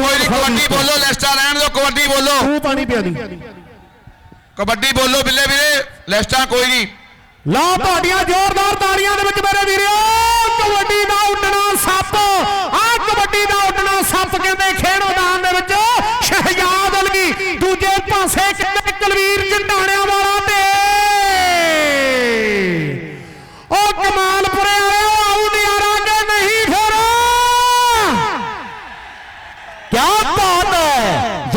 ਕੋਈ ਨਹੀਂ ਕਬੱਡੀ ਬੋਲੋ ਲੈਸਟਾ ਰਹਿਣ ਦਿਓ ਕਬੱਡੀ ਬੋਲੋ। ਤੂੰ ਪਾਣੀ ਪਿਆ ਦੀ। ਕਬੱਡੀ ਬੋਲੋ ਬਿੱਲੇ ਵੀਰੇ ਲੈਸਟਾ ਕੋਈ ਨਹੀਂ। ਲਓ ਤੁਹਾਡੀਆਂ ਜ਼ੋਰਦਾਰ ਤਾੜੀਆਂ ਦੇ ਵਿੱਚ ਮੇਰੇ ਵੀਰੋ ਕਬੱਡੀ ਦਾ ਉੱਡਣਾ ਸੱਪ। ਆ ਕਬੱਡੀ ਦਾ ਉੱਡਣਾ ਸੱਪ ਕਹਿੰਦੇ ਖੇਡ ਮੈਦਾਨ ਦੇ ਵਿੱਚ। ਸ਼ਹਿਜਾਦ ਅਲਗੀ ਦੂਜੇ ਪਾਸੇ ਕੁਲਵੀਰ ਜੰਡਾਣਿਆਂ ਵਾਲਾ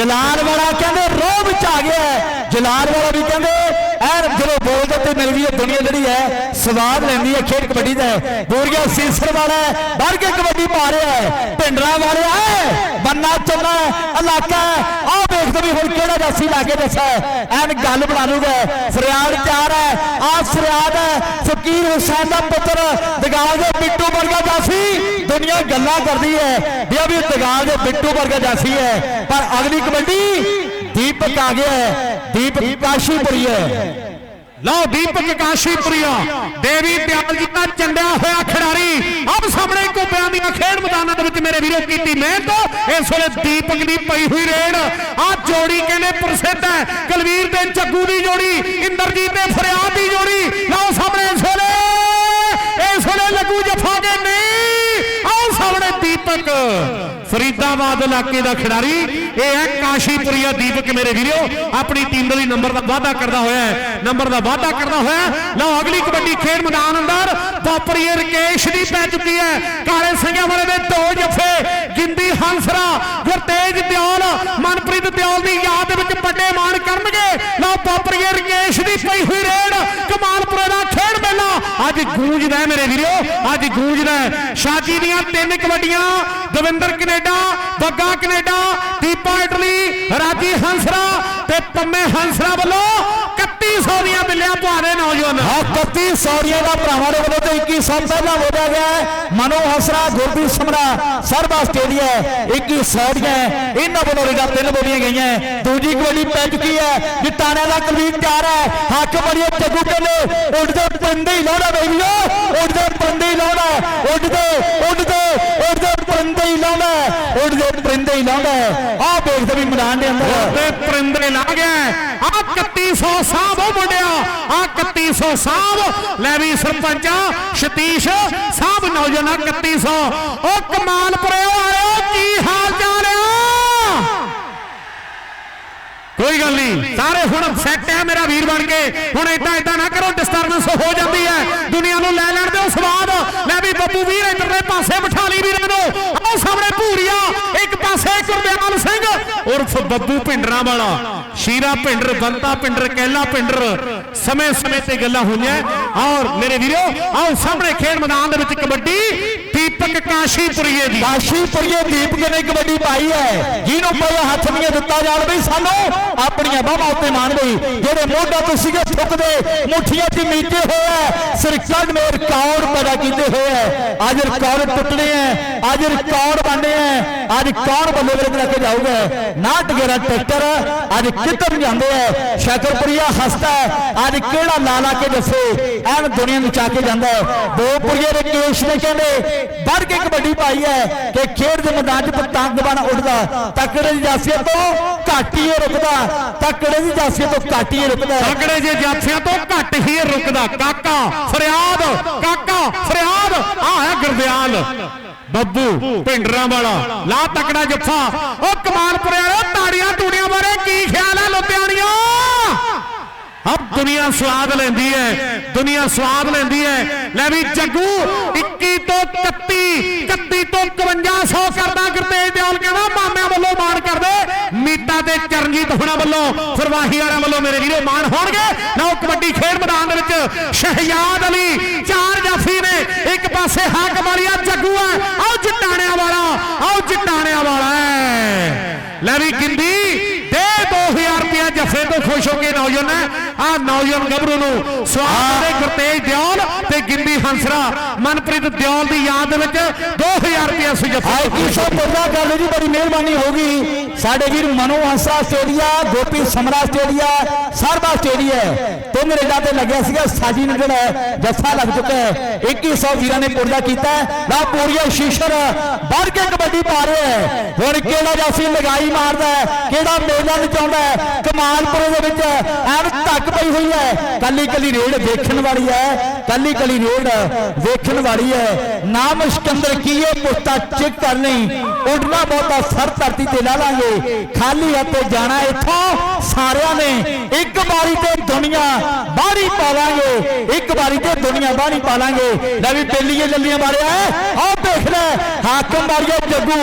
ਜਲਾਲ ਵਾਲਾ ਕਹਿੰਦੇ ਰੋਹ ਵਿੱਚ ਆ ਗਿਆ ਜਲਾਲ ਵਾਲਾ ਵੀ ਕਹਿੰਦੇ ਐਨ ਜਦੋਂ ਬੋਲਦੇ ਤੇ ਮਿਲਦੀ ਹੈ ਦੁਨੀਆ ਜਿਹੜੀ ਹੈ ਸਵਾਦ ਲੈਂਦੀ ਹੈ ਖੇਡ ਕਬੱਡੀ ਦਾ ਬੋਰੀਆ ਸੀਸਰ ਵਾਲਾ ਹੈ, ਵੱਧ ਕੇ ਕਬੱਡੀ ਪਾ ਰਿਹਾ ਹੈ। ਪਿੰਡਰਾ ਵਾਲਿਆ ਬੰਨਾ ਚੰਨਾ ਇਲਾਕਾ ਆ ਵੇਖਦੇ ਵੀ ਹੁਣ ਕਿਹੜਾ ਜਾਸੀ ਲਾ ਕੇ ਦੱਸਾ ਐਨ ਗੱਲ ਬਣਾ ਲੂਗਾ ਫਰਿਆਦ ਚਾਰ ਹੈ। ਆ ਫਰਿਆਦ ਹੈ ਫਕੀਰ ਹੁਸੈਨ ਦਾ ਪੁੱਤਰ ਦਗਾਲ ਦੇ ਬਿੱਟੂ ਵਰਗਾ ਜਾਸੀ। ਦੁਨੀਆ ਗੱਲਾਂ ਕਰਦੀ ਹੈ। ਵੀ ਆ ਵੀ ਦਗਾਲ ਦੇ ਬਿੱਟੂ ਵਰਗਾ ਜਾਸੀ ਹੈ। ਪਰ ਅਗਲੀ ਕਬੱਡੀ ਦੀਪਕ ਆ ਗਿਆ ਹੈ। ਦੀਪਕ ਕਾਸ਼ੀਪੁਰੀ ਹੈ। ਲਓ ਦੀਪਕ ਕਾਸ਼ੀਪੁਰੀਆ। ਦੇਵੀ ਦਿਆਲ ਜੀ ਦਾ ਚੰਡਿਆ ਹੋਇਆ ਖਿਡਾਰੀ। ਆਪ ਸਾਹਮਣੇ ਕੋਪਿਆਂ ਦੀਆਂ ਖੇਡ ਮੈਦਾਨਾਂ ਦੇ ਵਿੱਚ ਮੇਰੇ ਵੀਰੋ, ਕੀਤੀ ਮਿਹਨਤ। ਇਸ ਵੇਲੇ ਦੀਪਕ ਦੀ ਪਈ ਹੋਈ ਰੇਡ। ਆ ਜੋੜੀ ਕਹਿੰਦੇ ਪ੍ਰਸਿੱਧ ਹੈ। ਕੁਲਵੀਰ ਤੇ ਜੱਗੂ ਦੀ ਜੋੜੀ, ਇੰਦਰਜੀਤ ਤੇ ਫਰਿਆਦ ਦੀ ਜੋੜੀ। ਲਓ ਸਾਹਮਣੇ ਇਸ ਵੇਲੇ ਇਸ ਵੇਲੇ ਲੱਗੂ ਜਫਾ ਕੇ ਨਹੀਂ। ਆਓ ਸਾਹਮਣੇ ਦੀਪਕ। ਫਰੀਦਾਬਾਦ ਇਲਾਕੇ ਦਾ ਖਿਡਾਰੀ, ਇਹ ਹੈ ਕਾਸ਼ੀਪੁਰੀਆ ਦੀਪਕ ਮੇਰੇ ਵੀਰੋ। ਆਪਣੀ ਟੀਮ ਦੇ ਲਈ ਨੰਬਰ ਦਾ ਵਾਅਦਾ ਕਰਦਾ ਹੋਇਆ ਹੈ। ਨੰਬਰ ਦਾ ਵਾਅਦਾ ਕਰਦਾ ਹੋਇਆ ਹੈ। ਲਓ, ਅਗਲੀ ਕਬੱਡੀ ਖੇਡ ਮੈਦਾਨ ਅੰਦਰ ਬਾਪਰੀ ਰਕੇਸ਼ ਦੀ ਪੈ ਚੁੱਕੀ ਹੈ। ਕਾਲੇ ਸਿੰਘਾਂ ਵਾਲੇ ਦੇ ਦੋ ਜੱਫੇ, ਗਿੰਦੀ ਹੰਸਰਾ, ਗੁਰਤੇਜ ਦਿਓਲ, ਮਨਪ੍ਰੀਤ ਦਿਓਲ ਦੀ ਯਾਦ ਵਿੱਚ ਵੱਡੇ ਮਾਣ ਕਰਨਗੇ। ਲਓ ਬਾਪਰੀ ਰਕੇਸ਼ ਦੀ ਪਈ ਹੋਈ ਰੇਡ, ਕਮਾਲਪੁਰੇ ਦਾ ਖੇਡ ਮੇਲਾ। ਅੱਜ ਗੂੰਜਦਾ ਹੈ ਮੇਰੇ ਵੀਰੋ, ਅੱਜ ਗੂੰਜਦਾ ਹੈ। ਸ਼ਾਜੀ ਦੀਆਂ ਤਿੰਨ ਕਬੱਡੀਆਂ, ਦਵਿੰਦਰ ਬੱਗਾ ਕੈਨੇਡਾ, ਦੀਪਾ ਇਟਲੀ ਰਾਜੀ ਹੰਸਰਾ ਤੇ ਪੰਮੇ ਹੰਸਰਾ ਵੱਲੋਂ 3100 ਦੀਆਂ ਬਿੱਲਿਆਂ ਪਵਾਦੇ ਨੌਜਵਾਨ। ਆ 31 ਸੌਰੀਆਂ ਦਾ ਭਰਾਵਾਂ ਦੇ ਵੱਲੋਂ ਤੇ 2100 ਪਹਿਲਾਂ ਵੋਟਿਆ ਗਿਆ ਹੈ। ਮਨੋ ਹਸਰਾ, ਗੁਰਦੀਪ ਸਮਰਾ, ਸਰਬਾ ਆਸਟ੍ਰੇਲੀਆ 21 ਸੌਰੀਆਂ ਇਹਨਾਂ ਵੱਲੋਂ ਰਿਗਾ ਤਿੰਨ ਬੋਲੀਆਂ ਗਈਆਂ ਹੈ। ਦੂਜੀ ਕਬੱਡੀ ਪੈ ਚੁੱਕੀ ਹੈ। ਜਿੱਤਾਣਿਆਂ ਦਾ ਕੁਲਵੀਰ ਤਿਆਰ ਹੈ। ਹੱਕ ਬੜੀਏ ਚੱਗੂ ਕਹਿੰਦੇ ਉੱਡਦੇ ਪੰਦੇ ਹੀ ਲਾਉਣਾ ਬੇਬੀਓ। ਉੱਡਦੇ ਪੰਦੇ ਹੀ ਲਾਉਣਾ। ਉੱਡਦੇ ਉੱਡਦੇ ਉੱਡਦੇ ਪੰਦੇ ਹੀ ਲਾਉਣਾ। ਉੱਡਦੇ ਪੰਦੇ ਹੀ ਲਾਉਣਾ ਆਹ ਵੇਖਦੇ ਵੀ ਮੈਦਾਨ ਦੇ ਅੰਦਰ। ਤੇ ਪਰਿੰਦਰੇ ਲਾ ਗਿਆ ਆ 3100 ਸਾਹਿਬ ਉਹ ਮੁੰਡਿਆ। ਆ 3100 ਸਾਹਿਬ ਲੈ ਵੀ ਸਰਪੰਚਾ ਸਤੀਸ਼ ਸਾਹਿਬ ਨੌਜਵਾਨਾਂ 3100 ਉਹ ਕਮਾਲਪੁਰੇ ਵਾਲਿਓ ਕੀ ਹਾਲ ਚਾਲ ਆ? ਕੋਈ ਗੱਲ ਨਹੀਂ। ਸਾਰੇ ਹੁਣ ਸੈੱਟ ਹੈ ਮੇਰਾ ਵੀਰ ਬਣ ਕੇ। ਹੁਣ ਏਦਾਂ ਏਦਾਂ ਨਾ ਕਰੋ ਡਿਸਟਰਬੈਂਸ ਹੋ ਜਾਂਦੀ ਹੈ। ਦੁਨੀਆ ਨੂੰ ਲੈ ਲੈਣ ਦਿਓ ਸਵਾਦ। ਲੈ ਵੀ ਬੱਬੂ ਵੀਰ ਇਧਰਲੇ ਪਾਸੇ ਬਿਠਾ ਲਈ ਵੀਰਾਂ ਨੂੰ ਆਹ ਸਾਹਮਣੇ ਭੂਰੀਆ ਇੱਕ ਪਾਸੇ ਸਿੰਘ, ਉਰਫ ਬੱਬੂ ਭਿੰਡਰਾਂ ਵਾਲਾ, ਸ਼ੀਰਾ ਭਿੰਡਰ, ਬੰਤਾ ਭਿੰਡਰ ਕਹਿਲਾ ਭਿੰਡਰ ਸਮੇਂ ਸਮੇਂ ਤੇ ਗੱਲਾਂ ਹੋਈਆਂ ਔਰ ਮੇਰੇ ਵੀਰੋ, ਆਓ ਸਾਹਮਣੇ ਖੇਡ ਮੈਦਾਨ ਦੇ ਵਿੱਚ ਕਬੱਡੀ ਦੀਪਕ ਕਾਸ਼ੀਪੁਰੀਏ ਦੀ ਕਾਸ਼ੀਪੁਰੀਏ ਦੀਪਕ ਨੇ ਕਬੱਡੀ ਪਾਈ ਹੈ ਜਿਹਨੂੰ ਕੋਈ ਹੱਥ ਨਹੀਂ ਦਿੱਤਾ ਜਾਣ ਬਈ ਸਾਨੂੰ ਆਪਣੀਆਂ ਬਾਹਾਂ ਉੱਤੇ ਮਾਣ ਬਈ ਜਿਹੜੇ ਮੋਢਾ ਤੋਂ ਸੀਗੇ ਠੁੱਕਦੇ ਮੁੱਠੀਆਂ 'ਚ ਮੀਤੇ ਹੋਇਆ ਸਰਕਟ ਨੇ ਰਿਕਾਰਡ ਪੈਦਾ ਕੀਤੇ ਹੋਏ ਅੱਜ ਰਿਕਾਰਡ ਟੁੱਟਣੇ ਹੈ ਅੱਜ ਰਿਕਾਰਡ ਬਣਨੇ ਹੈ ਅੱਜ ਕੌਣ ਬੱਲੇ ਬੱਲੇ ਲੈ ਕੇ ਜਾਊਗਾ ਨਾ ਟਗੇਰਾ ਟਰੈਕਟਰ ਅੱਜ ਕਿੱਧਰ ਜਾਂਦੇ ਹੈ ਸ਼ਕਰਪੁਰੀਆ ਹਸਤਾ ਅੱਜ ਕਿਹੜਾ ਲਾ ਲਾ ਕੇ ਦੱਸੇ ਐਨ ਦੁਨੀਆ ਨੂੰ ਚਾ ਕੇ ਜਾਂਦਾ ਹੈ ਦੋ ਪੁਰੀਏ ਰਕੇਸ਼ ਨੇ ਕਹਿੰਦੇ ਵੱਧ ਕੇ ਕਬੱਡੀ ਪਾਈ ਹੈ ਕਿ ਖੇਡ ਦੇ ਮੈਦਾਨ 'ਚ ਪਤੰਗ ਬਣ ਉੱਡਦਾ ਤਕੜੇ ਦੀ ਜਾਸੀਅਤ ਤੋਂ ਘੱਟ ਹੀ ਰੁਕਦਾ, ਤਕੜੇ ਦੀ ਜਾਸੀਅਤ ਤੋਂ ਘੱਟ ਹੀ ਰੁਕਦਾ। ਤਗੜੇ ਜੇ ਜਾਫਿਆਂ ਤੋਂ ਘੱਟ ਹੀ ਰੁਕਦਾ। ਕਾਕਾ, ਫਰਿਆਦ ਕਾਕਾ, ਫਰਿਆਦ, ਆ ਹੈ ਗੁਰਦਿਆਲ। ਬੱਬੂ ਭਿੰਡਰਾਂ ਵਾਲਾ, ਲਾ ਤਕੜਾ ਜੱਫਾ। ਉਹ ਕਮਾਲਪੁਰੇ ਵਾਲੇ ਤਾੜੀਆਂ ਤੂੜੀਆਂ ਬਾਰੇ ਕੀ ਖਿਆਲ ਹੈ ਲੁਧਿਆਣੀਆਂ? ਅਬ ਦੁਨੀਆ ਸਵਾਦ ਲੈਂਦੀ ਹੈ ਦੁਨੀਆ ਸਵਾਦ ਲੈਂਦੀ ਹੈ ਲੈ ਵੀ ਜੱਗੂ 21 ਤੋਂ 31 31 ਤੋਂ 5100 ਕਰਦਾ ਗੁਰਤੇਜ ਦਿਓਲ ਕਹਿੰਦਾ ਮਾਮਿਆਂ ਵੱਲੋਂ ਮਾਣ ਕਰਦੇ ਮੀਟਾ ਤੇ ਚਰਨਜੀਤ ਹੁਣਾਂ ਵੱਲੋਂ ਫਰਵਾਹੀ ਵਾਲਿਆਂ ਵੱਲੋਂ ਮੇਰੇ ਵੀਰੇ ਮਾਣ ਹੋਣਗੇ ਲਓ ਕਬੱਡੀ ਖੇਡ ਮੈਦਾਨ ਦੇ ਵਿੱਚ ਸ਼ਹਿਜਾਦ ਅਲੀ ਚਾਰ ਜਾਫੀ ਨੇ ਇੱਕ ਪਾਸੇ ਹਾਕਮ ਵਾਲੀਆ ਜੱਗੂ ਹੈ ਆਓ ਜਟਾਣਿਆਂ ਵਾਲਾ ਆਓ ਜਟਾਣਿਆਂ ਵਾਲਾ ਹੈ ਲੈ ਵੀ ਗਿੰਦੀ ਜੱਫੇ ਤੋਂ ਖੁਸ਼ ਹੋ ਕੇ ਨੌਜਵਾਨ ਆ ਨੌਜਵਾਨ ਗੱਭਰੂ ਨੂੰ ਸਵਾਗਤ ਦੇ ਗੁਰਤੇਜ ਦਿਓਲ ਤੇ ਗਿੰਦੀ ਹੰਸਰਾ। ਮਨਪ੍ਰੀਤ ਦਿਓਲ ਦੀ ਯਾਦ ਦੇ ਵਿੱਚ 2000 ਰੁਪਇਆ ਸੀ ਜੱਫੇ ਆਏ ਤੋਂ ਕੀ ਖੁਸ਼ ਪੁੱਲਾ ਕਰ ਲਓ ਜੀ ਬੜੀ ਮਿਹਰਬਾਨੀ ਹੋਗੀ ਸਾਡੇ ਵੀਰ ਮਨੋ ਹੰਸਾ ਸਟੇਡੀਆ, ਗੋਪੀ ਸਮਰਾ ਸਟੇਡੀਆ, ਸਰਬਾ ਸਟੇਡੀਆ ਤਿੰਨ ਰੇਡਾਂ ਤੇ ਲੱਗਿਆ ਸੀਗਾ ਸਾਜੀ ਨੂੰ ਜਿਹੜਾ ਜੱਫਾ ਲੱਗ ਚੁੱਕਾ ਹੈ। 2100 ਵੀਰਾਂ ਨੇ ਪੁਰਦਾ ਕੀਤਾ ਹੈ। ਪੂਰੀਆ ਸ਼ੀਸ਼ਰ ਵੱਧ ਕੇ ਕਬੱਡੀ ਪਾ ਰਿਹਾ ਹੈ। ਹੁਣ ਕਿਹੜਾ ਜਾਫੀ ਲਗਾਈ ਮਾਰਦਾ ਹੈ, ਕਿਹੜਾ ਮੇਲਾ ਨਚਾਉਂਦਾ ਹੈ, ਕਮਾਲਪੁਰੇ ਦੇ ਵਿੱਚ ਐਨ ਧੱਕ ਪਈ ਹੋਈ ਹੈ। ਕੱਲੀ ਕੱਲੀ ਰੇਡ ਵੇਖਣ ਵਾਲੀ ਹੈ। ਕੱਲੀ ਕੱਲੀ ਰੇਡ ਵੇਖਣ ਵਾਲੀ ਹੈ। ਨਾਮ ਸਿਕੰਦਰ ਕੀਏ ਪੁੱਤਾ ਚੈੱਕ ਕਰ ਉੱਡਣਾ ਬਹੁਤਾ ਸਰ ਧਰਤੀ ਤੇ ਲਾ ਲਾਂਗੇ। ਖਾਲੀ ਹੱਥੇ ਜਾਣਾ ਇੱਥੋਂ ਸਾਰਿਆਂ ਨੇ। ਇੱਕ ਵਾਰੀ ਤੇ ਦੁਨੀਆ ਬਾਹਰੀ ਪਾ ਲਾਂਗੇ। ਇੱਕ ਵਾਰੀ ਤੇ ਦੁਨੀਆ ਬਾਹਰੀ ਪਾ ਲਾਂਗੇ। ਲੈ ਵੀ ਬੇਲੀਏ ਲੱਲੀਆਂ ਮਾਰਿਆ ਆਹ ਦੇਖ ਲੈ, ਹਾਕਮ ਮਾਰਿਆ ਜੱਗੂ।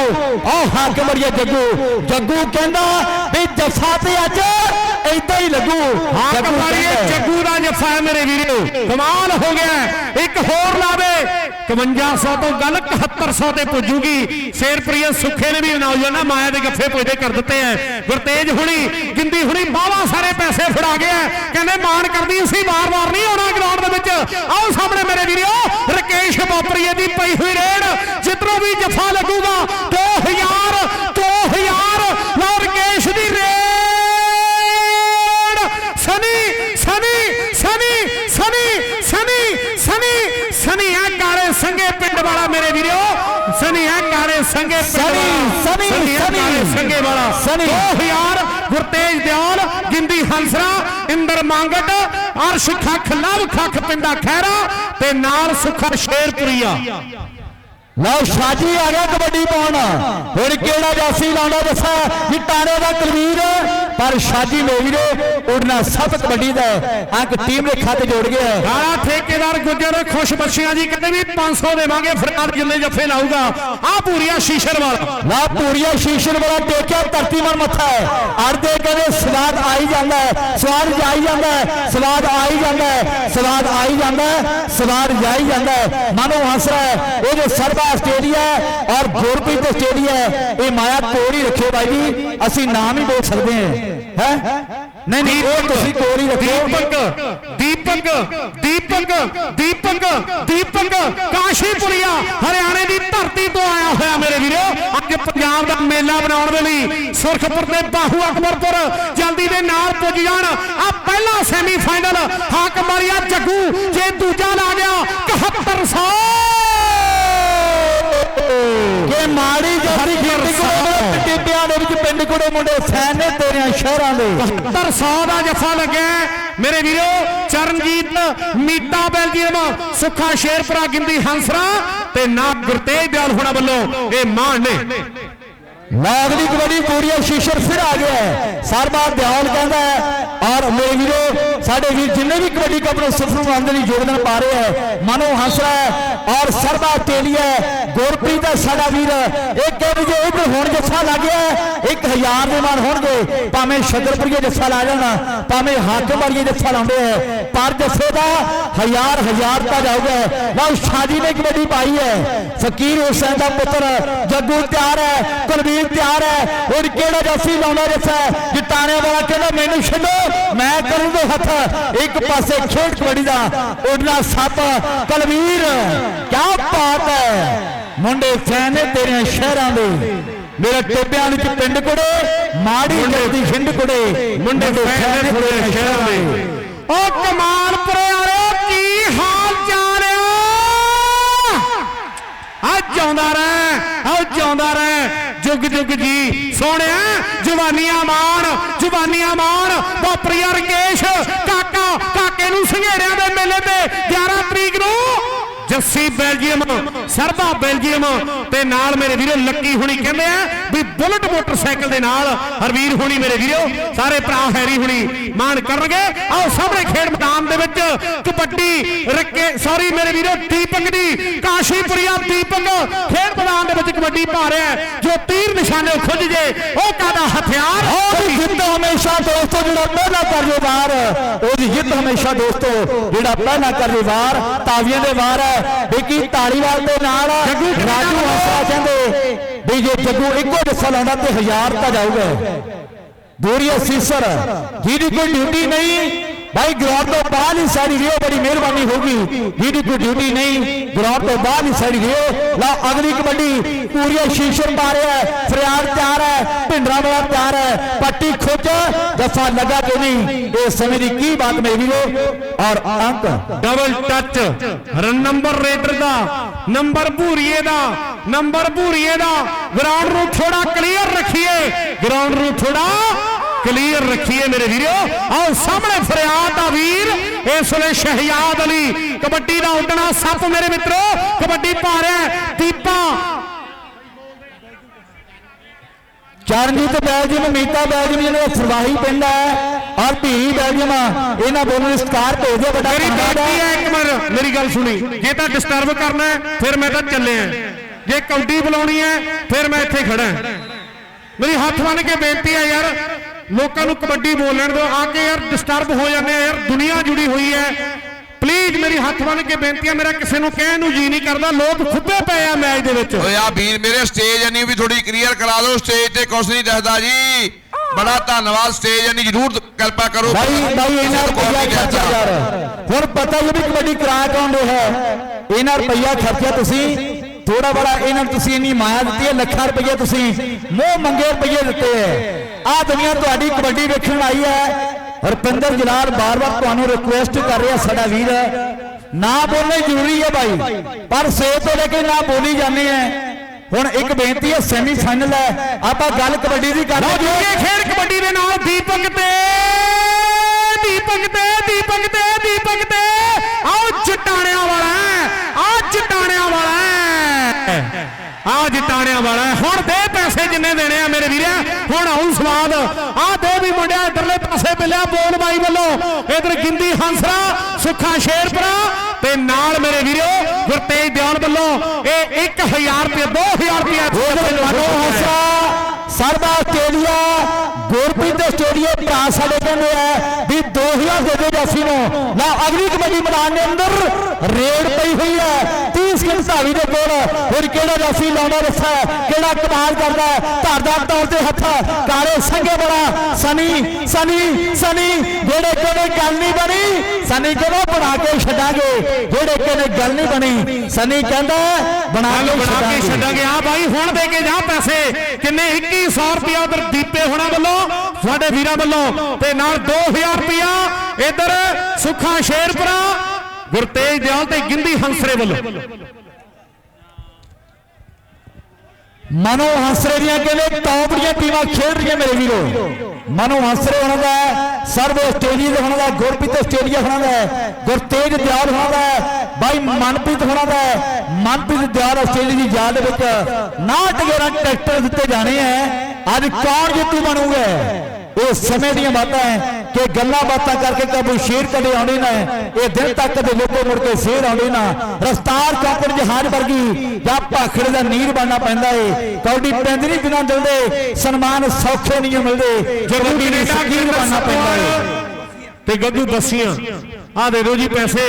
ਆਹ ਹਾਕਮ ਮਾਰਿਆ ਜੱਗੂ। ਜੱਗੂ ਕਹਿੰਦਾ ਵੀ ਜੱਫਾ ਤੇ ਅੱਜ ਏਦਾਂ ਹੀ ਲੱਗੂ। ਹਾਂ ਕਮਾਲੀਏ। ਜੱਗੂ ਦਾ ਜੱਫਾ ਹੈ ਮੇਰੇ ਵੀਰੋ। ਕਮਾਲ ਹੋ ਗਿਆ। ਇੱਕ ਹੋਰ ਲਾਵੇ। 5500 ਤੋਂ ਗੱਲ 7100 ਤੇ ਪੁੱਜੂਗੀ। ਸ਼ੇਰਪ੍ਰੀਆ ਸੁੱਖੇ ਨੇ ਵੀ ਨੌਜਵਾਨਾਂ ਮਾਇਆ ਦੇ ਗੱਫੇ ਪੁੱਜਦੇ ਕਰ ਦਿੱਤੇ ਐ। ਗੁਰਤੇਜ ਹੁਣੀ ਗਿੰਦੀ ਹੁਣੀ ਬਾਵਾ ਸਾਰੇ ਪੈਸੇ ਫੜਾ ਗਿਆ ਕਹਿੰਦੇ ਮਾਣ ਕਰਦੀ ਅਸੀਂ ਵਾਰ-ਵਾਰ ਨਹੀਂ ਆਉਣਾ ਗਰਾਊਂਡ ਦੇ ਵਿੱਚ। ਆਓ ਸਾਹਮਣੇ ਮੇਰੇ ਵੀਰੋ ਰਕੇਸ਼ ਬੋਪਰੀਏ ਦੀ ਪਈ ਹੋਈ ਰੇਡ। ਜਿੱਧਰੋਂ ਵੀ ਜੱਫਾ ਲੱਗੂਗਾ 2000 2000 ਲਓ ਰਕੇਸ਼ ਦੀ ਰੇਡ ਸਨੀ ਸਨੀ ਸਨੀ ਸਨੀ ਸਨੀ ਸਨੀ ਸਨੀ ਹੈ ਕਾਲੇ ਸੰਗੇ ਪਿੰਡ ਵਾਲਾ ਮੇਰੇ ਵੀਰੋ ਸਨੀ ਹੈ ਕਾਲੇ ਸੰਗੇ ਪਿੰਡ ਸਨੀ, ਵਾਲਾ ਸਨੀ, ਸਨੀ ਹੈ ਸਨੀ। ਕਾਲੇ ਸੰਗੇ ਵਾਲਾ ਸਨੀ। 2000 ਗੁਰਤੇਜ ਦਿਆਲ ਗਿੰਦੀ ਹੰਸਰਾ ਇੰਦਰ ਮੰਗਟ ਅਰਸ਼ ਖੱਖ ਲਵ ਖੱਖ ਪਿੰਡਾ ਖੈਰਾ ਤੇ ਨਾਲ ਸੁਖਾ ਸ਼ੇਰਪੁਰੀਆ। ਲਓ ਸ਼ਾਜੀ ਆ ਗਿਆ ਕਬੱਡੀ ਪਾਉਣ। ਹੁਣ ਕਿਹੜਾ ਜਾਫੀ ਲਾਉਂਦਾ ਦੱਸਾ? ਜੀ ਟਾਣੇ ਦਾ ਕਲਵੀਰ। ਪਰ ਸ਼ਾਜੀ ਮੇਵੀਰੇ ਉਡਣਾ ਸਭ ਕਬੱਡੀ ਦਾ। ਅੰਕ ਟੀਮ ਦੇ ਖਾਤੇ ਜੋੜ ਗਿਆ। ਕਾਲਾ ਠੇਕੇਦਾਰ ਗੁੱਜਰ ਖੁਸ਼ ਬਖਸ਼ੀਆਂ ਜੀ ਕਹਿੰਦੇ ਵੀ 500 ਦੇਵਾਂਗੇ ਫਰਿਆਦ ਜਿੰਨੇ ਜੱਫੇ ਲਾਊਗਾ। ਆ ਪੂਰੀਆ ਸ਼ੀਸ਼ਰ ਵਾਲਾ। ਨਾ ਪੂਰੀਆ ਸ਼ੀਸ਼ਰ ਵਾਲਾ ਟੇਕਿਆ ਧਰਤੀ ਮਨ ਮੱਥਾ ਹੈ। ਅਰਦੇ ਕਹਿੰਦੇ ਸਵਾਦ ਆਈ ਜਾਂਦਾ ਸਵਾਦ ਜਾਈ ਜਾਂਦਾ ਸਵਾਦ ਆਈ ਜਾਂਦਾ ਸਵਾਦ ਆਈ ਜਾਂਦਾ ਸਵਾਦ ਜਾਈ ਜਾਂਦਾ ਹੈ। ਮਨੋ ਹੰਸਰਾ ਹੈ। ਇਹ ਜੋ ਸਰਬਾ ਆਸਟ੍ਰੇਲੀਆ ਔਰ ਗੁਰਪ੍ਰੀਤ ਆਸਟ੍ਰੇਲੀਆ ਇਹ ਮਾਇਆ ਕੋਲ ਹੀ ਰੱਖਿਓ ਬਾਈ ਜੀ। ਅਸੀਂ ਨਾਮ ਹੀ ਬੋਲ ਸਕਦੇ ਹਾਂ। ਹੈ? ਨਹੀਂ ਨਹੀਂ ਉਹ ਤੁਸੀਂ ਹੀ ਰੱਖੋ ਦੀਪਕ ਦੀਪਕ ਦੀਪਕ ਦੀਪਕ ਦੀਪਕ ਕਾਸ਼ੀਪੁਰੀਆ ਹਰਿਆਣੇ ਦੀ ਧਰਤੀ ਤੋਂ ਆਇਆ ਹੋਇਆ ਮੇਰੇ ਵੀਰੋ। ਅੱਜ ਪੰਜਾਬ ਦਾ ਮੇਲਾ ਬਣਾਉਣ ਦੇ ਲਈ ਸੁਰਖਪੁਰ ਦੇ ਬਾਹੂ ਅਕਬਰਪੁਰ ਜਲਦੀ ਦੇ ਨਾਲ ਪੁੱਜ ਜਾਣ। ਆ ਪਹਿਲਾ ਸੈਮੀਫਾਈਨਲ ਹਾਕ ਮਾਰਿਆ ਜੱਗੂ ਜੇ ਦੂਜਾ ਲਾ ਗਿਆ 7100 ਕਿ ਮਾੜੀ ਪਿੰਡ ਕੋਲੇ ਟਿੱਬਿਆਂ ਦੇ ਵਿੱਚ ਪਿੰਡ ਕੋਲੇ ਮੁੰਡੇ ਫੈਨ ਨੇ ਤੇਰਿਆਂ ਸ਼ਹਿਰਾਂ ਦੇ। 7100 ਦਾ ਜੱਫਾ ਲੱਗਿਆ। ਮੇਰੇ ਵੀਰੋ ਚਰਨਜੀਤ ਮੀਤਾ ਬੈਲਜੀਅਮ ਸੁੱਖਾ ਸ਼ੇਰਪੁਰਾ ਗਿੰਦੀ ਹੰਸਰਾ ਤੇ ਨਾ ਗੁਰਤੇਜ ਦਿਆਲ ਹੋਣਾ ਵੱਲੋਂ ਇਹ ਮਾਣ ਨੇ। ਨਾਗਰਿਕ ਕਬੱਡੀ ਪੂਰੀਆ ਸ਼ੀਸ਼ਰ ਫਿਰ ਆ ਗਿਆ ਹੈ। ਸਰਬਾ ਦਿਆਲ ਕਹਿੰਦਾ ਹੈ ਔਰ ਮੇਰੇ ਵੀਰੋ ਸਾਡੇ ਵੀਰ ਜਿੰਨੇ ਵੀ ਕਬੱਡੀ ਕੱਪ ਨੂੰ ਸਫਰ ਬਣਾਉਣ ਦੇ ਲਈ ਯੋਗਦਾਨ ਪਾ ਰਹੇ ਹੈ, ਮਨੋ ਹੰਸਰਾ ਹੈ ਔਰ ਸਰਬਾ ਆਸਟ੍ਰੇਲੀਆ ਹੈ। ਗੁਰਪ੍ਰੀਤ ਹੈ, ਸਾਡਾ ਵੀਰ। ਇਹ ਕਹਿੰਦੇ ਜੇ ਹੁਣ ਜੱਫਾ ਲੱਗ ਗਿਆ ਇੱਕ ਹਜ਼ਾਰ ਦੇ ਮਾਨ ਹੋਣਗੇ। ਭਾਵੇਂ ਸ਼ਗਰਪੁਰੀਏ ਜੱਫਾ ਲਾ ਜਾਣਾ, ਭਾਵੇਂ ਹਾਕਮ ਵਾਲੀਏ ਜੱਫਾ ਲਾਉਂਦੇ ਹੈ, ਪਰ ਜੱਫੇ ਦਾ ਹਜ਼ਾਰ ਹਜ਼ਾਰ ਤਾਂ ਜਾਊਗਾ। ਲਓ, ਸ਼ਾਦੀ ਨੇ ਕਬੱਡੀ ਪਾਈ ਹੈ। ਫਕੀਰ ਹੁਸੈਨ ਦਾ ਪੁੱਤਰ ਜੱਗੂ ਤਿਆਰ ਹੈ, ਕੁਲਵੀਰ ਤਿਆਰ ਹੈ। ਹੋਰ ਕਿਹੜਾ ਜਾਫੀ ਲਾਉਂਦਾ ਜੱਫਾ ਜਟਾਣੇ ਵਾਲਾ ਕਹਿੰਦਾ, ਮੈਨੂੰ ਛੱਡੋ, ਮੈਂ ਕਰੂੰਗਾ ਹੱਥ ਇੱਕ ਪਾਸੇ ਖੇਡ ਕਬੱਡੀ ਦਾ ਉਡਣਾ ਸੱਪ ਕੁਲਵੀਰ ਕਿਆ ਬਾਤ ਹੈ। ਮੁੰਡੇ ਫੈਨ ਨੇ ਤੇਰੇ ਸ਼ਹਿਰਾਂ ਦੇ। ਮੇਰੇ ਟੋਬਿਆਂ ਵਿੱਚ ਪਿੰਡ ਕੁੜੇ ਮਾੜੀ ਜਲਦੀ ਖਿੰਡ ਕੁੜੇ। ਮੁੰਡੇ ਫੈਨ ਨੇ ਥੋੜੇ ਸ਼ਹਿਰ ਦੇ। ਉਹ ਕਮਾਲਪੁਰੇ ਵਾਲਿਓ ਕੀ ਹਾਲ ਚਾਲ ਆ? ਆ ਜਿਉਂਦਾ ਰਹਿ। ਆ ਜਿਉਂਦਾ ਰਹਿ। ਜੁਗ ਜੁਗ ਜੀ, ਸੋਹਣਿਆ, ਜਵਾਨੀਆਂ ਮਾਣ ਜਵਾਨੀਆਂ ਮਾਣ। ਬਾਪਰੀਆ ਰਕੇਸ਼ ਕਾਕਾ, ਕਾਕੇ ਨੂੰ ਸੰਘੇੜਿਆਂ ਦੇ ਮੇਲੇ ਤੇ 11 ਤਰੀਕ ਨੂੰ ਜੱਸੀ ਬੈਲਜੀਅਮ, ਸਰਬਾ ਬੈਲਜੀਅਮ ਤੇ ਨਾਲ ਮੇਰੇ ਵੀਰੋ ਲੱਕੀ ਹੁਣੀ ਕਹਿੰਦੇ ਆ ਵੀ ਬੁਲਟ ਮੋਟਰਸਾਈਕਲ ਦੇ ਨਾਲ ਹਰਵੀਰ ਹੁਣੀ ਮੇਰੇ ਵੀਰੋ, ਸਾਰੇ ਭਰਾ ਹੈਰੀ ਹੁਣੀ ਮਾਣ ਕਰਨਗੇ। ਆਓ ਸਾਹਮਣੇ ਖੇਡ ਮੈਦਾਨ ਦੇ ਵਿੱਚ ਕਬੱਡੀ, ਰੱਕੇ ਸੌਰੀ ਮੇਰੇ ਵੀਰੋ, ਦੀਪਕ ਦੀ, ਕਾਸ਼ੀਪੁਰੀਆ ਦੀਪਕ ਖੇਡ ਮੈਦਾਨ ਦੇ ਵਿੱਚ ਕਬੱਡੀ ਪਾ ਰਿਹਾ ਜੋ ਤੀਰ ਨਿਸ਼ਾਨੇ ਖੁੱਜ ਜੇ, ਉਹ ਕਾਦਾ ਹਥਿਆਰ? ਉਹਦੀ ਜਿੱਤ ਹਮੇਸ਼ਾ ਦੋਸਤੋ, ਜਿਹੜਾ ਪਹਿਲਾ ਕਰਦੇ ਵਾਰ ਉਹਦੀ ਜਿੱਤ ਹਮੇਸ਼ਾ ਦੋਸਤੋ, ਜਿਹੜਾ ਪਹਿਲਾ ਕਰਦੇ ਵਾਰ, ਤਾਵੀਆਂ ਦੇ ਵਾਰ ਹੈ। ਵਿੱਕੀ ਢਾਲੀਵਾਲ ਦੇ ਨਾਲ ਰਾਜੂ ਹੰਸਾ ਕਹਿੰਦੇ ਵੀ ਜੇ ਜੱਗੂ ਇੱਕੋ ਜੱਫਾ ਲਾਉਂਦਾ ਤੇ ਹਜ਼ਾਰ ਤਾਂ ਜਾਊਗਾ। ਦੂਰੀਆ ਸੀਸਰ। ਜਿਹਦੀ ਕੋਈ ਡਿਊਟੀ ਨਹੀਂ ਭਾਈ ਗਰਾਊਂਡ ਤੋਂ ਬਾਹਰ ਹੀ ਸਾਡੀ ਰਿਓ, ਬੜੀ ਮਿਹਰਬਾਨੀ ਹੋਗੀ ਜਿਹਦੀ ਕੋਈ ਡਿਊਟੀ ਨਹੀਂ ਗਰਾਊਂਡ ਤੋਂ ਬਾਹਰ ਹੀ ਸਾਡੀ ਰਿਓ। ਲਾ, ਅਗਲੀ ਕਬੱਡੀ ਪੂਰੀਆ ਸ਼ੀਸ਼ਰ ਪਾ ਰਿਹਾ ਹੈ, ਫਰਿਆਦ ਤਿਆਰ ਹੈ, ਭਿੰਡਰਾ ਵਾਲਾ ਤਿਆਰ ਹੈ, ਪੱਟੀ ਖੁੱਚ, ਜੱਫਾ ਲੱਗਾ ਕਿ ਨਹੀਂ ਇਸ ਸਮੇਂ ਦੀ ਕੀ ਬਾਤ ਮੇਰੀ ਵੀਰੋ? ਔਰ ਅੰਕ double touch run number raider ਦਾ ਨੰਬਰ ਭੂਰੀਏ ਦਾ ਨੰਬਰ ਭੂਰੀਏ ਦਾ ਗਰਾਊਂਡ ਨੂੰ ਥੋੜਾ ਕਲੀਅਰ ਰੱਖੀਏ ਗਰਾਊਂਡ ਨੂੰ ਥੋੜਾ ਕਲੀਅਰ ਰੱਖੀਏ ਮੇਰੇ ਵੀਰੋ ਆਓ ਸਾਹਮਣੇ ਫਰਿਆਦ ਦਾ ਵੀਰ। ਇਸ ਵੇਲੇ ਸ਼ਹਿਜ਼ਾਦ ਅਲੀ ਕਬੱਡੀ ਦਾ ਉੱਡਣਾ ਸੱਪ ਮੇਰੇ ਮਿੱਤਰੋ। ਕਬੱਡੀ ਪਾ ਰਿਹਾ ਹੈ। ਦੀਪਾ। ਚਰਨਜੀਤ ਬੈਲਜੀਅਮ ਮੀਤਾ ਬੈਲਜੀਅਮ ਇਹਨਾਂ ਦਾ ਸਰਵਾਹੀ ਪਿੰਡ ਹੈ। ਔਰ ਭੀਰੀ ਬੈਲਜੀਅਮ ਇਹਨਾਂ ਦੋਨਾਂ ਨੂੰ ਸਤਿਕਾਰ ਭੇਜਦੇ ਵੱਡਾ ਮੇਰੀ ਧੰਨਵਾਦ ਬੇਨਤੀ ਹੈ ਇੱਕ ਮਿੰਟ ਮੇਰੀ ਗੱਲ ਸੁਣੀ। ਜੇ ਤਾਂ ਡਿਸਟਰਬ ਕਰਨਾ ਫਿਰ ਮੈਂ ਤਾਂ ਚੱਲਿਆ ਜੇ ਕੌਡੀ ਬੁਲਾਉਣੀ ਹੈ ਫਿਰ ਮੈਂ ਇੱਥੇ ਖੜਾ। ਮੇਰੀ ਹੱਥ ਬੰਨ ਕੇ ਬੇਨਤੀ ਹੈ ਯਾਰ ਲੋਕਾਂ ਨੂੰ ਕਬੱਡੀ ਬੋਲਣ ਦਿਓ ਆ ਕੇ ਯਾਰ ਡਿਸਟਰਬ ਹੋ ਜਾਂਦੇ ਆ ਯਾਰ ਦੁਨੀਆ ਜੁੜੀ ਹੋਈ ਹੈ। ਪਲੀਜ਼ ਮੇਰੀ ਹੱਥ ਬੰਨ ਕੇ ਬੇਨਤੀ ਹੈ ਮੇਰਾ ਕਿਸੇ ਨੂੰ ਕਹਿਣ ਨੂੰ ਜੀ ਨਹੀਂ ਕਰਦਾ ਲੋਕ ਖੁੱਬੇ ਪਏ ਆ ਮੈਚ ਦੇ ਵਿੱਚ। ਓਏ ਆ ਵੀਰ ਮੇਰੇ ਸਟੇਜ ਇੰਨੀ ਵੀ ਥੋੜੀ ਕਲੀਅਰ ਕਰਾ ਦਿਓ ਸਟੇਜ ਤੇ ਕੁਛ ਨਹੀਂ ਦੱਸਦਾ ਜੀ। ਬੜਾ ਧੰਨਵਾਦ ਸਟੇਜ ਇੰਨੀ ਜ਼ਰੂਰ ਕਿਰਪਾ ਕਰੋ। ਭਾਈ ਭਾਈ ਇਹਨਾਂ ਰੁਪਈਆ ਖਰਚਾ ਯਾਰ ਹੁਣ ਪਤਾ ਹੀ ਵੀ ਕਬੱਡੀ ਕਰਾ ਕੌਣ ਰਿਹਾ ਹੈ। ਇਹਨਾਂ ਰੁਪਈਆ ਖਰਚਾ ਤੁਸੀਂ। ਥੋੜਾ ਬੜਾ ਇਹਨਾਂ ਨੂੰ ਤੁਸੀਂ ਇੰਨੀ ਮਾਇਆ ਦਿੱਤੀ ਹੈ ਲੱਖਾਂ ਰੁਪਈਆ ਤੁਸੀਂ ਮੋਹ ਮੰਗੇ ਰੁਪਈਏ ਦਿੱਤੇ ਹੈ। ਆ ਦੁਨੀਆ ਤੁਹਾਡੀ ਕਬੱਡੀ ਵੇਖਣ ਆਈ ਹੈ। ਹਰਪਿੰਦਰ ਜਲਾਲ ਬਾਰ-ਬਾਰ ਤੁਹਾਨੂੰ ਰਿਕੁਐਸਟ ਕਰ ਰਿਹਾ ਸਾਡਾ ਵੀਰ ਨਾ ਬੋਲਣਾ ਜ਼ਰੂਰੀ ਹੈ ਭਾਈ ਪਰ ਸੇ ਤੋਂ ਲੈ ਕੇ ਨਾ ਬੋਲੀ ਜਾਂਦੇ ਹੈ। ਹੁਣ ਇੱਕ ਬੇਨਤੀ ਹੈ ਸੈਮੀ ਫਾਈਨਲ ਹੈ। ਆਪਾਂ ਗੱਲ ਕਬੱਡੀ ਦੀ ਕਰਦੇ ਜੀ ਇਹ ਖੇਡ ਕਬੱਡੀ ਦੇ ਨਾਲ ਦੀਪਕ ਤੇ ਦੀਪਕ ਤੇ ਦੀਪਕ ਤੇ ਦੀਪਕ ਤੇ। ਆਓ ਚਟਾਣਿਆਂ ਵਾਲਾ ਆ ਚਟਾਣਿਆਂ ਵਾਲਾ ਆ ਜਟਾਣਿਆਂ ਵਾਲਾ। ਹੁਣ ਦੇ ਪੈਸੇ ਜਿੰਨੇ ਦੇਣੇ ਆ ਮੇਰੇ ਵੀਰੇ ਹੁਣ ਆਉਂ ਸਵਾਦ। ਆ ਦੇ ਵੀ ਮੁੰਡਿਆ ਇਧਰਲੇ ਪਾਸੇ ਮਿਲਿਆ ਬੋਲ ਬਾਈ ਵੱਲੋਂ। ਇਧਰ ਗਿੰਦੀ ਹੰਸਰਾ ਸੁੱਖਾ ਸ਼ੇਰਪੁਰਾ ਤੇ ਨਾਲ ਮੇਰੇ ਵੀਰੋ ਗੁਰਤੇਜ ਦਿਆਲ ਵੱਲੋਂ। ਇਹ 1000 ਰੁਪਏ 2000 ਰੁਪਏ ਉਧਰ ਮਨੋ ਹਸਾ ਸਰਬਾ ਆਸਟ੍ਰੇਲੀਆ ਗੁਰਪ੍ਰੀਤ ਆਸਟ੍ਰੇਲੀਆ ਭਰਾ ਸਾਡੇ ਕਹਿੰਦੇ ਆ ਵੀ 2000 ਦੇ ਦੇ ਜਾਸੀ ਨੂੰ ਨਾ ਅਗਲੀ ਕਬੱਡੀ ਮੈਦਾਨ ਦੇ ਅੰਦਰ ਰੇਡ ਪਈ ਹੋਈ ਹੈ। 30 ਸਕਿੰਟ ਧਾਵੀ ਦੇ ਕੋਲ ਹੁਣ ਕਿਹੜਾ ਜਾਸੀ ਲਾਉਂਦਾ ਰੱਸਾ ਹੈ, ਕਿਹੜਾ ਕਮਾਲ ਕਰਦਾ ਧਾਰਦਾਰ ਤੌਰ ਤੇ ਹੱਥ ਕਾਲੇ ਸੰਗੇ ਬੜਾ ਸਨੀ ਸਨੀ ਸਨੀ ਜਿਹੜੇ ਕਹਿੰਦੇ ਗੱਲ ਨਹੀਂ ਬਣੀ ਸਨੀ ਕਹਿੰਦਾ ਬਣਾ ਕੇ ਛੱਡਾਂਗੇ। ਜਿਹੜੇ ਕਹਿੰਦੇ ਗੱਲ ਨਹੀਂ ਬਣੀ ਸਨੀ ਕਹਿੰਦਾ ਬਣਾ ਕੱਲ ਕੇ ਛੱਡਾਂਗੇ। ਆ ਬਾਈ ਹੁਣ ਦੇ ਕੇ ਜਾ ਪੈਸੇ। ਕਿੰਨੇ? 2100 ਰੁਪਿਆ ਉਧਰ ਦੀਪੇ ਹੋਣਾ ਵੱਲੋਂ। ਸਾਡੇ ਵੀਰਾਂ ਵੱਲੋਂ ਤੇ ਨਾਲ 2000 ਰੁਪਿਆ ਇਧਰ ਸੁੱਖਾ ਸ਼ੇਰਪੁਰਾ, ਗੁਰਤੇਜ ਦਿਆਲ ਤੇ ਗਿੰਦੀ ਹੰਸਰੇ ਵੱਲੋਂ। ਮਨੋ ਹੰਸਰੇ ਦੀਆਂ ਕਹਿੰਦੇ ਟੌਪ ਦੀਆਂ ਟੀਮਾਂ ਖੇਡ ਰਹੀਆਂ ਮੇਰੇ ਵੀਰੋ। ਮਨੋ ਹੰਸਰੇ ਹੋਣਾ ਦਾ ਸਰਵ ਆਸਟ੍ਰੇਲੀਆ ਦਾ ਹੋਣਾ ਦਾ ਗੁਰਪ੍ਰੀਤ ਆਸਟ੍ਰੇਲੀਆ ਉਹਨਾਂ ਦਾ ਗੁਰਤੇਜ ਦਿਆਲ ਹੋਣਾ ਦਾ ਬਾਈ ਮਨਪ੍ਰੀਤ ਉਹਨਾਂ ਦਾ ਮਨਪ੍ਰੀਤ ਦਿਆਲ ਆਸਟ੍ਰੇਲੀਆ ਦੀ ਯਾਦ ਵਿੱਚ ਵਿੱਚ 911 ਟਰੈਕਟਰ ਦਿੱਤੇ ਜਾਣੇ ਹੈ। ਅੱਜ ਕੌਣ ਜੇਤੂ ਬਣੂਗਾ। ਇਹ ਸਮੇਂ ਦੀਆਂ ਬਾਤਾਂ ਹੈ ਕਿ ਗੱਲਾਂ ਬਾਤਾਂ ਕਰਕੇ ਕਬੂ ਸ਼ੇਰ ਕਦੇ ਆਉਂਦੇ ਨਾ ਇਹ ਦਿਨ ਤੱਕ ਦੇ ਲੋਕੋ ਮੁੜ ਕੇ ਸ਼ੇਰ ਆਉਂਦੇ ਨਾ ਰਫਤਾਰ ਚੌਪੜ ਜਹਾਜ਼ ਵਰਗੀ ਜਾਂ ਭਾਖੜੇ ਦਾ ਨੀਰ ਬਣਨਾ ਪੈਂਦਾ ਏ। ਕੌਡੀ ਪੈਂਦੀ ਨਹੀਂ ਬਿਨਾਂ ਦਿਲਦੇ ਸਨਮਾਨ ਸੌਖੇ ਨਹੀਂ ਮਿਲਦੇ। ਦੀ ਕੈਨੇਡਾ ਸਕੀਰ ਬਣਨਾ ਪੈਂਦਾ ਏ। ਤੇ ਗੱਗੂ ਦੱਸੀਆਂ ਆ ਦੇ ਦਿਓ ਜੀ ਪੈਸੇ।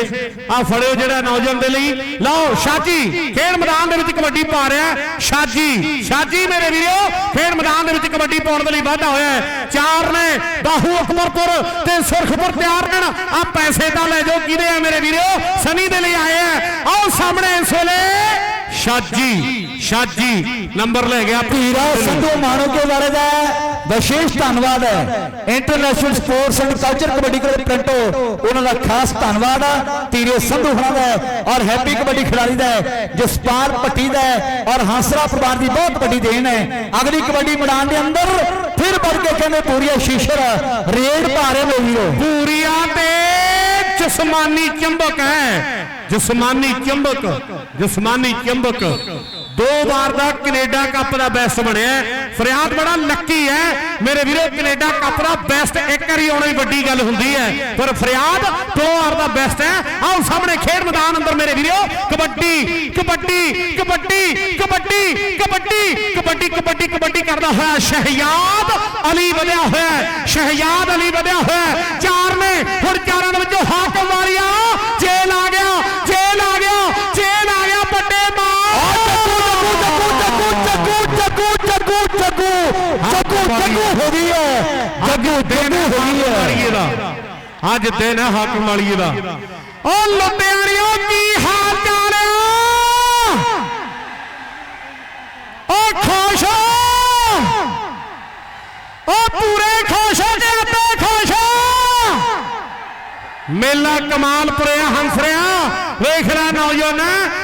ਆ ਫੜਿਓ ਜਿਹੜਾ ਨੌਜਵਾਨ ਦੇ ਲਈ। ਲਓ, ਸ਼ਾਜੀ, ਖੇਡ ਮੈਦਾਨ ਦੇ ਵਿੱਚ ਕਬੱਡੀ ਪਾ ਰਿਹਾ ਸ਼ਾਜੀ ਸ਼ਾਜੀ ਮੇਰੇ ਵੀਰੋ, ਖੇਡ ਮੈਦਾਨ ਦੇ ਵਿੱਚ ਕਬੱਡੀ ਪਾਉਣ ਦੇ ਲਈ ਵਾਧਾ ਹੋਇਆ ਚਾਰ ਨੇ ਬਾਹੂ ਅਕਬਰਪੁਰ ਤੇ ਸੁਰਖਪੁਰ ਤਿਆਰ ਹਨ ਆ ਪੈਸੇ ਤਾਂ ਲੈ ਜਾਓ, ਕਿਹਦੇ ਆ ਮੇਰੇ ਵੀਰੋ? ਸਨੀ ਦੇ ਲਈ ਆਏ ਆ ਆਓ ਸਾਹਮਣੇ ਇਸ ਵੇਲੇ ਸ਼ਾਜੀ ਸ਼ਾਜੀ, ਨੰਬਰ ਲੈ ਗਿਆ ਧੀਰਾ ਸੰਧੂ ਮਾਣੋਕੇ ਵਾਲੇ ਦਾ ਵਿਸ਼ੇਸ਼ ਧੰਨਵਾਦ ਹੈ। International sports and culture kabaddi club Toronto ਉਹਨਾਂ ਦਾ ਖਾਸ ਧੰਨਵਾਦ ਆ। ਧੀਰੇ ਸੰਧੂ ਹੋਣਾ ਦਾ ਔਰ ਹੈਪੀ ਕਬੱਡੀ ਖਿਡਾਰੀ ਦਾ ਜਸਪਾਲ ਪੱਟੀ ਦਾ ਔਰ ਹੰਸਰਾ ਪਰਿਵਾਰ ਦੀ ਬਹੁਤ ਵੱਡੀ ਦੇਣ ਹੈ। ਅਗਲੀ ਕਬੱਡੀ ਮੈਦਾਨ ਦੇ ਅੰਦਰ ਫਿਰ ਵੜ ਕੇ ਕਹਿੰਦੇ ਪੂਰੀਆ ਸ਼ੀਸ਼ਰ, ਰੇਡ ਭਾਰੇ ਨੇ ਵੀਰੋ। ਪੂਰੀਆਂ ਤੇ ਜਸਮਾਨੀ ਚੰਬਕ ਹੈ। ਜਸਮਾਨੀ ਚੰਬਕ ਜਸਮਾਨੀ ਚੰਬਕ ਦੋ ਵਾਰ ਦਾ ਕੈਨੇਡਾ ਕੱਪ ਦਾ ਬੈਸਟ ਬਣਿਆ ਹੈ। ਫਰਿਆਦ ਬੜਾ ਲੱਕੀ ਹੈ ਮੇਰੇ ਵੀਰੋ ਕੈਨੇਡਾ ਕੱਪ ਦਾ ਬੈਸਟ ਇੱਕ ਵਾਰੀ ਆਉਣਾ ਹੀ ਵੱਡੀ ਗੱਲ ਹੁੰਦੀ ਹੈ ਪਰ ਫਰਿਆਦ ਦੋ ਵਾਰ ਦਾ ਬੈਸਟ ਹੈ ਆਓ ਸਾਹਮਣੇ ਖੇਡ ਮੈਦਾਨ ਅੰਦਰ ਮੇਰੇ ਵੀਰੋ ਕਬੱਡੀ ਕਬੱਡੀ ਕਬੱਡੀ ਕਬੱਡੀ ਕਬੱਡੀ ਕਬੱਡੀ ਕਬੱਡੀ ਕਬੱਡੀ ਕਰਦਾ ਹੋਇਆ ਸ਼ਹਿਜ਼ਾਦ ਅਲੀ ਵਧਿਆ ਹੋਇਆ ਹੈ। ਸ਼ਹਿਜ਼ਾਦ ਅਲੀ ਵਧਿਆ ਹੋਇਆ ਹੈ। ਚਾਰ ਨੇ ਹੁਣ ਅੱਜ ਦਿਨ ਹੈ ਹਾਕਮ ਵਾਲੀਏ ਦਾ। ਉਹ ਲੁੱਟਿਆਣਿਓ ਕੀ ਹਾਲ ਚਾਲ ਉਹ ਖੁਸ਼ ਉਹ ਪੂਰੇ ਖੁਸ਼ ਹੋ ਤੇ ਅੱਧੇ ਖੁਸ਼ ਮੇਲਾ ਕਮਾਲਪੁਰੇ ਹੰਸਰਿਆ, ਵੇਖ ਲੈ ਨੌਜਵਾਨ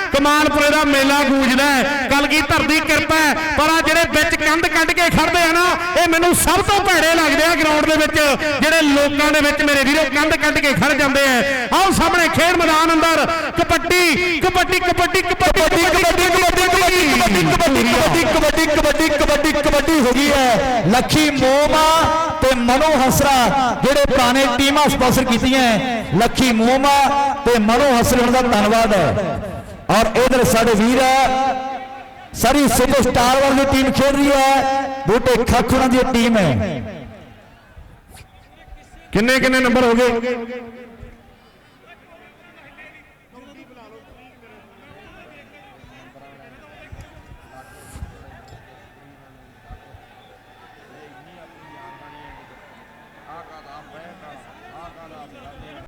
ਕਮਾਲਪੁਰੇ ਦਾ ਮੇਲਾ ਗੂੰਜਦਾ ਕਲਗੀ ਧਰਦੀ ਕਿਰਪਾ ਹੈ। ਪਰ ਆ ਜਿਹੜੇ ਵਿੱਚ ਕੰਧ ਕੱਢ ਕੇ ਖੜਦੇ ਆ ਨਾ ਇਹ ਮੈਨੂੰ ਸਭ ਤੋਂ ਭੈੜੇ ਲੱਗਦੇ ਆ ਗਰਾਊਂਡ ਦੇ ਵਿੱਚ ਜਿਹੜੇ ਲੋਕਾਂ ਦੇ ਵਿੱਚ ਮੇਰੇ ਵੀਰੋ ਕੰਧ ਕੱਢ ਕੇ ਖੜ ਜਾਂਦੇ ਆ ਆਓ ਸਾਹਮਣੇ ਖੇਡ ਮੈਦਾਨ ਅੰਦਰ ਕਬੱਡੀ ਕਬੱਡੀ ਕਬੱਡੀ ਕਬੱਡੀ ਕਬੱਡੀ ਕਬੱਡੀ ਕਬੱਡੀ ਕਬੱਡੀ ਕਬੱਡੀ ਕਬੱਡੀ ਕਬੱਡੀ ਹੋ ਗਈ ਹੈ ਲੱਖੀ ਮੋਮਾ ਤੇ ਮਨੋ ਹਸਰਾ ਜਿਹੜੇ ਪੁਰਾਣੇ ਟੀਮਾਂ ਸਪਾਂਸਰ ਕੀਤੀਆਂ ਲੱਖੀ ਮੋਮਾ ਤੇ ਮਨੋ ਹਸਰੇ ਦਾ ਧੰਨਵਾਦ ਹੈ ਔਰ ਇਧਰ ਸਾਡੇ ਵੀਰ ਹੈ, ਸਾਰੀ ਸੁਪਰ ਸਟਾਰ ਵਾਲੀ ਟੀਮ ਖੇਡ ਰਹੀ ਹੈ, ਬੂਟੇ ਖੱਖਣਾ ਦੀ ਟੀਮ ਹੈ। ਕਿੰਨੇ ਕਿੰਨੇ ਨੰਬਰ ਹੋ ਗਏ?